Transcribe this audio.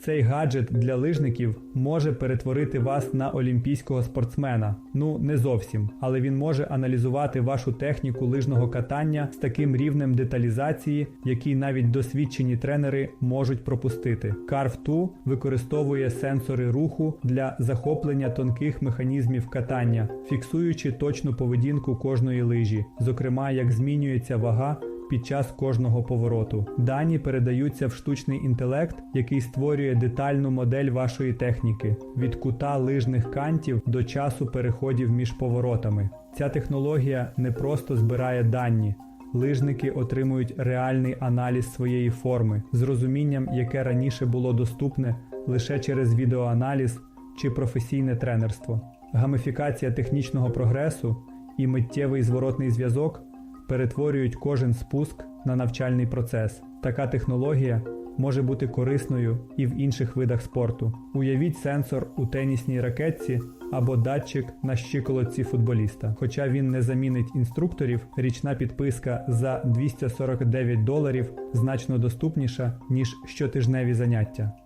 Цей гаджет для лижників може перетворити вас на олімпійського спортсмена. Ну не зовсім, але він може аналізувати вашу техніку лижного катання з таким рівнем деталізації, який навіть досвідчені тренери можуть пропустити. Carve 2 використовує сенсори руху для захоплення тонких механізмів катання, фіксуючи точну поведінку кожної лижі, зокрема як змінюється вага під час кожного повороту. Дані передаються в штучний інтелект, який створює детальну модель вашої техніки від кута лижних кантів до часу переходів між поворотами. Ця технологія не просто збирає дані. Лижники отримують реальний аналіз своєї форми з розумінням, яке раніше було доступне лише через відеоаналіз чи професійне тренерство. Гамифікація технічного прогресу і миттєвий зворотний зв'язок перетворюють кожен спуск на навчальний процес. Така технологія може бути корисною і в інших видах спорту. Уявіть сенсор у тенісній ракетці або датчик на щиколотці футболіста. Хоча він не замінить інструкторів, річна підписка за 249 доларів значно доступніша ніж щотижневі заняття.